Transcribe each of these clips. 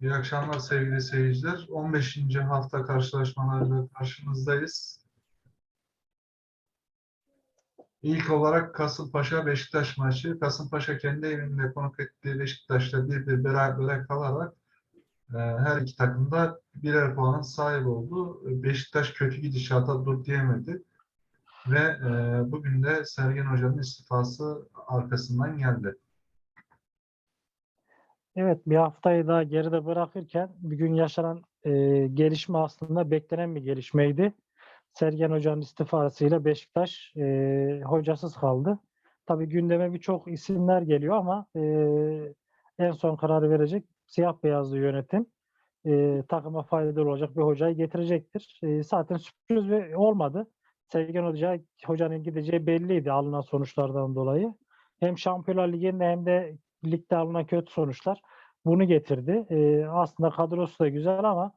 İyi akşamlar sevgili seyirciler. 15. hafta karşılaşmalarıyla karşınızdayız. İlk olarak Kasımpaşa Beşiktaş maçı. Kasımpaşa kendi evinde konuk ettiği Beşiktaş'la bir bir berabere kalarak e, her iki takım da birer puanın sahibi oldu. Beşiktaş kötü gidişata dur diyemedi. Ve e, bugün de Sergen Hoca'nın istifası arkasından geldi. Evet, bir haftayı daha geride bırakırken bugün yaşanan e, gelişme aslında beklenen bir gelişmeydi. Sergen Hoca'nın istifasıyla Beşiktaş e, hocasız kaldı. Tabii gündeme birçok isimler geliyor ama e, en son kararı verecek siyah beyazlı yönetim e, takıma faydalı olacak bir hocayı getirecektir. E, zaten sürpriz ve olmadı. Sergen Hoca, hocanın gideceği belliydi alınan sonuçlardan dolayı. Hem Şampiyonlar Ligi'nde hem de ligde alınan kötü sonuçlar bunu getirdi. E, aslında kadrosu da güzel ama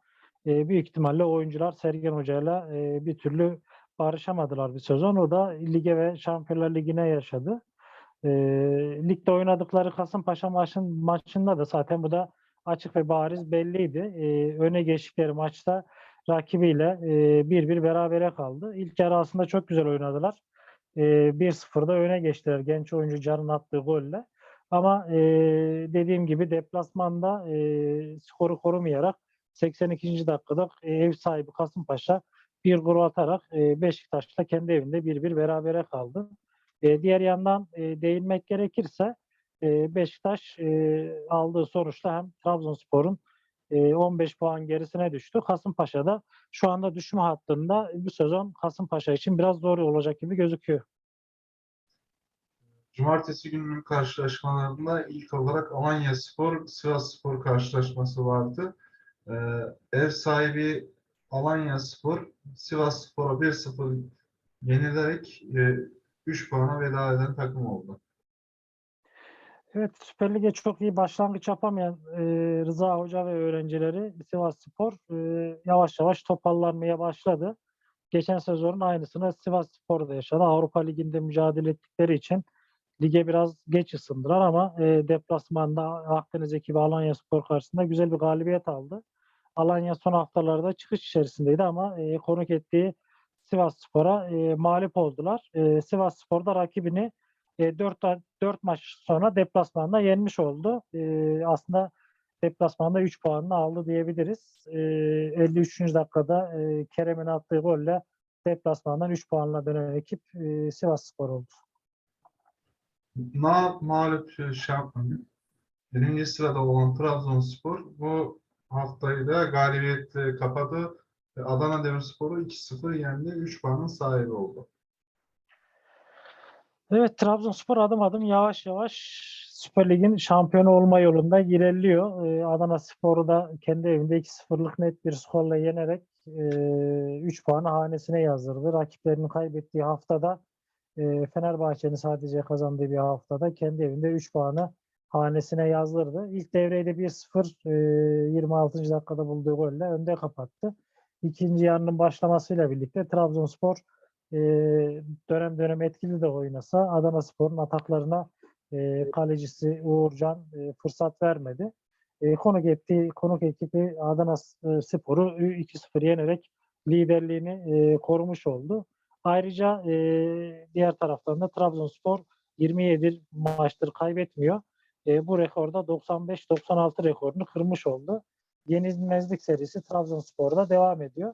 e, büyük ihtimalle oyuncular Sergen Hoca'yla e, bir türlü barışamadılar bir sezon. O da lige ve Şampiyonlar Ligi'ne yaşadı. E, ligde oynadıkları Kasımpaşa maçın, maçında da zaten bu da açık ve bariz belliydi. E, öne geçtikleri maçta rakibiyle e, bir bir berabere kaldı. İlk yarı aslında çok güzel oynadılar. E, 1-0'da öne geçtiler genç oyuncu Can'ın attığı golle. Ama e, dediğim gibi deplasmanda e, skoru korumayarak 82. dakikada ev sahibi Kasımpaşa bir gol atarak e, Beşiktaş'ta kendi evinde bir bir berabere kaldı. E, diğer yandan e, değinmek gerekirse e, Beşiktaş e, aldığı sonuçta hem Trabzonspor'un e, 15 puan gerisine düştü. Kasımpaşa da şu anda düşme hattında bu sezon Kasımpaşa için biraz zor olacak gibi gözüküyor. Cumartesi gününün karşılaşmalarında ilk olarak Alanya Spor, Sivas Spor karşılaşması vardı. Ee, ev sahibi Alanya Spor, Sivas Spor'a 1-0 yenilerek e, 3 puana veda eden takım oldu. Evet, Süper Lig'e çok iyi başlangıç yapamayan e, Rıza Hoca ve öğrencileri Sivas Spor e, yavaş yavaş toparlanmaya başladı. Geçen sezonun aynısını Sivas Spor'da yaşadı. Avrupa Ligi'nde mücadele ettikleri için lige biraz geç ısındılar ama e, deplasmanda Akdeniz ekibi Alanya Spor karşısında güzel bir galibiyet aldı. Alanya son haftalarda çıkış içerisindeydi ama e, konuk ettiği Sivas Spor'a e, mağlup oldular. E, Sivas Spor da rakibini e, 4, 4 maç sonra deplasmanda yenmiş oldu. E, aslında deplasmanda 3 puanını aldı diyebiliriz. E, 53. dakikada e, Kerem'in attığı golle deplasmandan 3 puanla dönen ekip e, Sivas Spor oldu. Na mağlup şampiyon. Birinci sırada olan Trabzonspor bu haftayı da galibiyetle kapadı. Adana Demirspor'u 2-0 yendi. 3 puanın sahibi oldu. Evet Trabzonspor adım adım yavaş yavaş Süper Lig'in şampiyonu olma yolunda ilerliyor. Ee, Adana Spor'u da kendi evinde 2-0'lık net bir skorla yenerek e, 3 puanı hanesine yazdırdı. Rakiplerinin kaybettiği haftada e, Fenerbahçe'nin sadece kazandığı bir haftada kendi evinde 3 puanı hanesine yazdırdı. İlk devreyi de 1-0 e, 26. dakikada bulduğu golle önde kapattı. İkinci yarının başlamasıyla birlikte Trabzonspor e, dönem dönem etkili de oynasa Adana Spor'un ataklarına e, kalecisi Uğurcan e, fırsat vermedi. E, konuk ettiği konuk ekibi Adana Spor'u 2-0 yenerek liderliğini korumuş oldu. Ayrıca e, diğer taraftan da Trabzonspor 27 maçtır kaybetmiyor. E, bu rekorda 95-96 rekorunu kırmış oldu. Yenilmezlik serisi Trabzonspor'da devam ediyor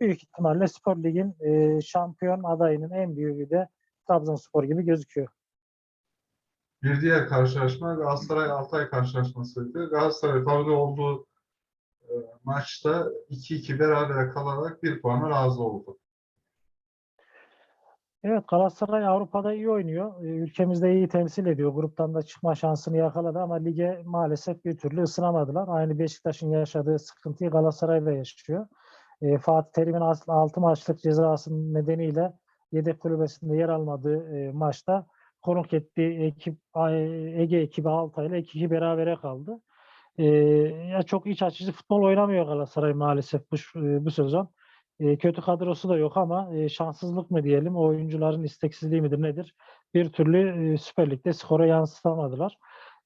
büyük ihtimalle Spor Lig'in e, şampiyon adayının en büyüğü de Trabzonspor gibi gözüküyor. Bir diğer karşılaşma Galatasaray Altay karşılaşmasıydı. Galatasaray favori olduğu e, maçta 2-2 berabere kalarak bir puana razı oldu. Evet Galatasaray Avrupa'da iyi oynuyor. E, Ülkemizde iyi temsil ediyor. Gruptan da çıkma şansını yakaladı ama lige maalesef bir türlü ısınamadılar. Aynı Beşiktaş'ın yaşadığı sıkıntıyı Galatasaray da yaşıyor. E, Fatih Terim'in 6 maçlık cezasının nedeniyle yedek kulübesinde yer almadığı e, maçta konuk ettiği ekip Ege ekibi Altay'la 2-2 berabere kaldı. E, ya çok iç açıcı futbol oynamıyor Galatasaray maalesef bu, bu sezon. E, kötü kadrosu da yok ama e, şanssızlık mı diyelim, oyuncuların isteksizliği midir nedir? Bir türlü e, Süper Lig'de skora yansıtamadılar.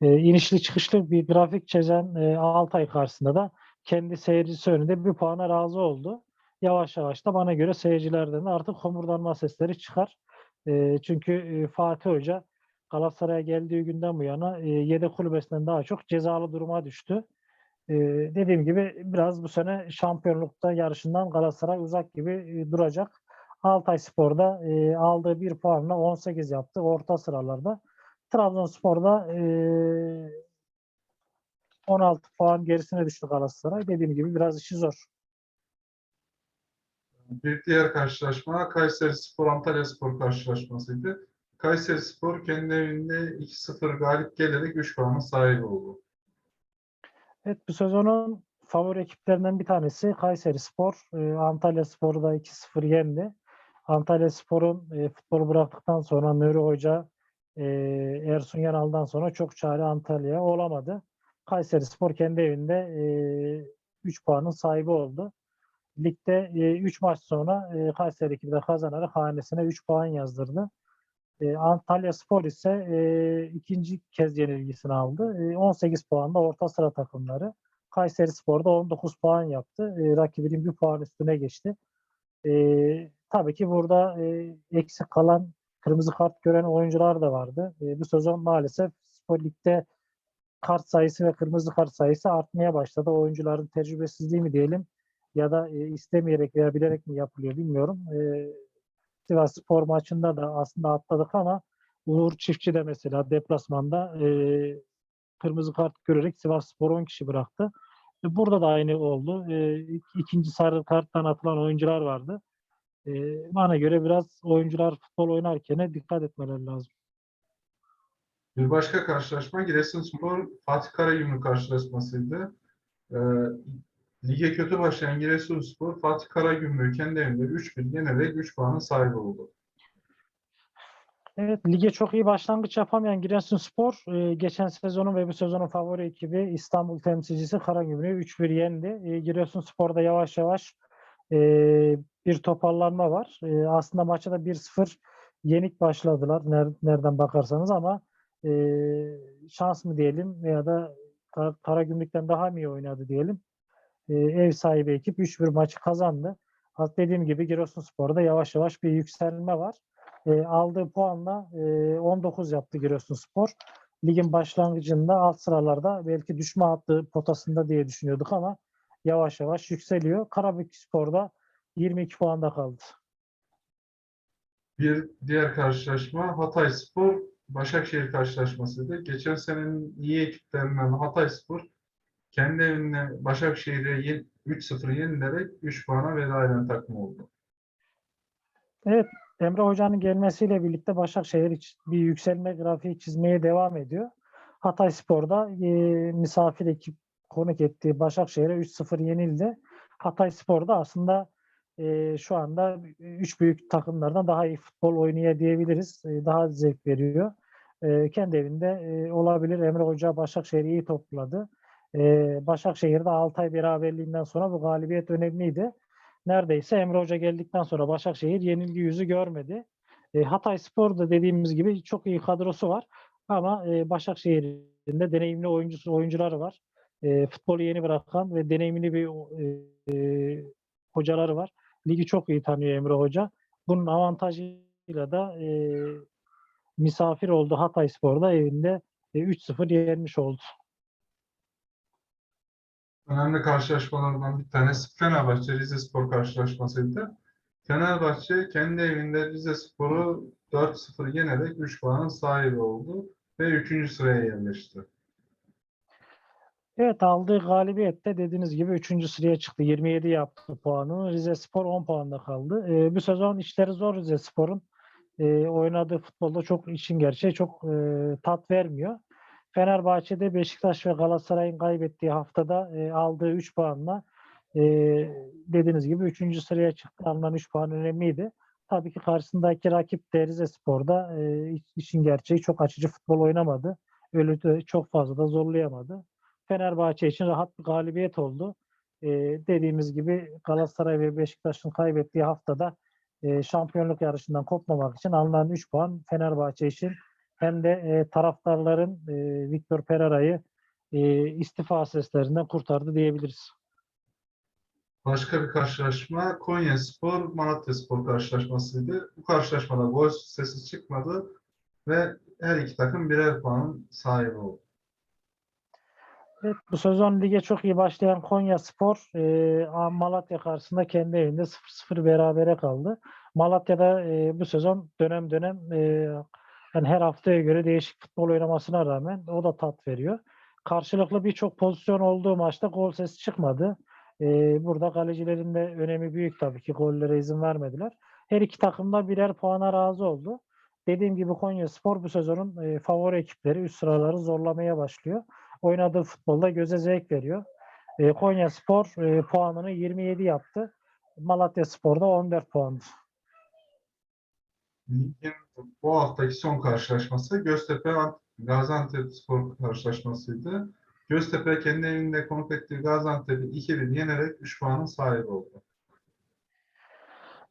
e, inişli çıkışlı bir grafik çizen e, Altay karşısında da kendi seyircisi önünde bir puana razı oldu. Yavaş yavaş da bana göre seyircilerden de artık homurdanma sesleri çıkar. E, çünkü e, Fatih Hoca Galatasaray'a geldiği günden bu yana e, yedek kulübesinden daha çok cezalı duruma düştü. E, dediğim gibi biraz bu sene şampiyonlukta yarışından Galatasaray uzak gibi e, duracak. Altay Spor'da e, aldığı bir puanla 18 yaptı orta sıralarda. Trabzonspor'da e, 16 puan gerisine düştü Galatasaray. Dediğim gibi biraz işi zor. Bir diğer karşılaşma Kayseri Spor Antalya Spor karşılaşmasıydı. Kayseri Spor kendi evinde 2-0 galip gelerek 3 puanın sahibi oldu. Evet bu sezonun favori ekiplerinden bir tanesi Kayseri Spor. Ee, Antalya Spor'u da 2-0 yendi. Antalya Spor'un e, futbolu bıraktıktan sonra Nuri Hoca, e, Ersun Yanal'dan sonra çok çare Antalya'ya olamadı. Kayseri Spor kendi evinde e, 3 puanın sahibi oldu. Ligde 3 maç sonra e, Kayseri ekibi de kazanarak hanesine 3 puan yazdırdı. E, Antalya Spor ise e, ikinci kez yenilgisini aldı. E, 18 puanda orta sıra takımları. Kayseri Spor da 19 puan yaptı. E, rakibinin bir puan üstüne geçti. E, tabii ki burada e, eksik kalan kırmızı kart gören oyuncular da vardı. E, bu sezon maalesef Spor Lig'de kart sayısı ve kırmızı kart sayısı artmaya başladı. Oyuncuların tecrübesizliği mi diyelim ya da e, istemeyerek veya bilerek mi yapılıyor bilmiyorum. E, Sivas Spor maçında da aslında atladık ama Uğur Çiftçi de mesela deplasmanda e, kırmızı kart görerek Sivas Spor 10 kişi bıraktı. E, burada da aynı oldu. E, ik- ikinci sarı karttan atılan oyuncular vardı. E, bana göre biraz oyuncular futbol oynarken dikkat etmeleri lazım. Bir başka karşılaşma Giresunspor Fatih Karagümrük karşılaşmasıydı. Ee, lige kötü başlayan Giresunspor Fatih Karagümrük'ü kendi evinde 3-1 yenerek 3 puanın sahibi oldu. Evet, lige çok iyi başlangıç yapamayan Giresunspor e, geçen sezonun ve bu sezonun favori ekibi İstanbul temsilcisi Karagümrük'ü 3-1 yendi. E, Giresunspor'da yavaş yavaş e, bir toparlanma var. E, aslında maça da 1-0 yenik başladılar ner- nereden bakarsanız ama e, şans mı diyelim veya da Kara- Karagümrük'ten daha mı iyi oynadı diyelim. E, ev sahibi ekip 3-1 maçı kazandı. Az dediğim gibi Giresunspor'da yavaş yavaş bir yükselme var. E, aldığı puanla e, 19 yaptı Giresunspor. Ligin başlangıcında alt sıralarda belki düşme hattı potasında diye düşünüyorduk ama yavaş yavaş yükseliyor. Karabükspor'da 22 puanda kaldı. Bir diğer karşılaşma Hatayspor Başakşehir karşılaşmasıydı. Geçen senenin iyi ekiplerinden Hatayspor kendi evinde Başakşehir'e yen- 3-0 yenilerek 3 puana veda eden takım oldu. Evet, Emre Hoca'nın gelmesiyle birlikte Başakşehir bir yükselme grafiği çizmeye devam ediyor. Hatayspor'da e, misafir ekip konuk ettiği Başakşehir'e 3-0 yenildi. Hatayspor'da aslında e, şu anda üç büyük takımlardan daha iyi futbol oynuyor diyebiliriz. E, daha zevk veriyor. E, kendi evinde e, olabilir. Emre Hoca Başakşehir'i iyi topladı. E, Başakşehir'de Altay beraberliğinden sonra bu galibiyet önemliydi neredeyse Emre Hoca geldikten sonra Başakşehir yenilgi yüzü görmedi. E, Hatay Spor da dediğimiz gibi çok iyi kadrosu var. Ama e, Başakşehir'in de deneyimli oyuncusu, oyuncuları var. E, futbolu yeni bırakan ve deneyimli bir e, e, hocaları var. Ligi çok iyi tanıyor Emre Hoca. Bunun avantajıyla da e, misafir oldu Hatay Spor'da evinde e, 3-0 yenmiş oldu. Önemli karşılaşmalardan bir tanesi Fenerbahçe Rizespor karşılaşmasıydı. Fenerbahçe kendi evinde Rizespor'u 4-0 yenerek 3 puanın sahibi oldu ve 3. sıraya yerleşti. Evet aldığı galibiyette dediğiniz gibi 3. sıraya çıktı. 27 yaptı puanı. Rize Spor 10 puanda kaldı. Ee, bu sezon işleri zor Rize Spor'un. Ee, oynadığı futbolda çok işin gerçeği çok e, tat vermiyor. Fenerbahçe'de Beşiktaş ve Galatasaray'ın kaybettiği haftada e, aldığı 3 puanla e, dediğiniz gibi 3. sıraya çıktı. Alınan 3 puan önemliydi. Tabii ki karşısındaki rakip de Rize Spor'da e, işin gerçeği çok açıcı futbol oynamadı. Öyle de çok fazla da zorlayamadı. Fenerbahçe için rahat bir galibiyet oldu. Ee, dediğimiz gibi Galatasaray ve Beşiktaş'ın kaybettiği haftada e, şampiyonluk yarışından kopmamak için alınan 3 puan Fenerbahçe için hem de e, taraftarların e, Victor Pereira'yı e, istifa seslerinden kurtardı diyebiliriz. Başka bir karşılaşma Konyaspor Malatyaspor karşılaşmasıydı. Bu karşılaşmada gol sesi çıkmadı ve her iki takım birer puanın sahibi oldu. Evet, bu sezon lige çok iyi başlayan Konya Spor e, Malatya karşısında kendi evinde 0-0 berabere kaldı. Malatya'da e, bu sezon dönem dönem e, yani her haftaya göre değişik futbol oynamasına rağmen o da tat veriyor. Karşılıklı birçok pozisyon olduğu maçta gol sesi çıkmadı. E, burada kalecilerin de önemi büyük tabii ki gollere izin vermediler. Her iki takım da birer puana razı oldu. Dediğim gibi Konya Spor bu sezonun e, favori ekipleri üst sıraları zorlamaya başlıyor oynadığı futbolda göze zevk veriyor. E, Konya Spor e, puanını 27 yaptı. Malatya Spor da 14 puandır. Ligin bu haftaki son karşılaşması Göztepe Gaziantep Spor karşılaşmasıydı. Göztepe kendi evinde konuk ettiği Gaziantep'i 2-1 yenerek 3 puanın sahibi oldu.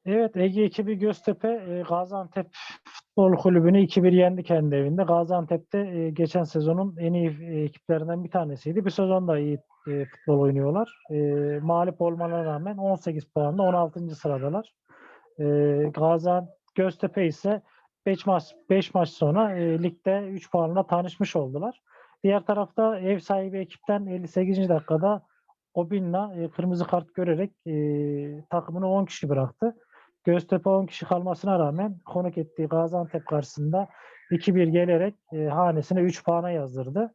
Evet Ege ekibi Göztepe e, Gaziantep Futbol Kulübü'nü 2-1 yendi kendi evinde. Gaziantep'te e, geçen sezonun en iyi e, ekiplerinden bir tanesiydi. Bir sezon da iyi futbol oynuyorlar. Mağlup olmalarına rağmen 18 puanla 16. sıradalar. Gaziantep Göztepe ise 5 maç 5 maç sonra e, ligde 3 puanla tanışmış oldular. Diğer tarafta ev sahibi ekipten 58. dakikada Obinna e, kırmızı kart görerek e, takımını 10 kişi bıraktı. Göztepe 10 kişi kalmasına rağmen konuk ettiği Gaziantep karşısında 2-1 gelerek e, hanesine 3 puana yazdırdı.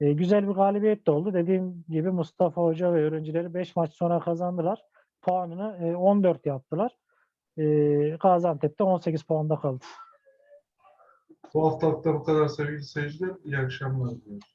E, güzel bir galibiyet de oldu. Dediğim gibi Mustafa Hoca ve öğrencileri 5 maç sonra kazandılar. Puanını e, 14 yaptılar. E, Gaziantep'te 18 puanda kaldı. Bu haftalıkta bu kadar sevgili seyirciler. İyi akşamlar diliyorum.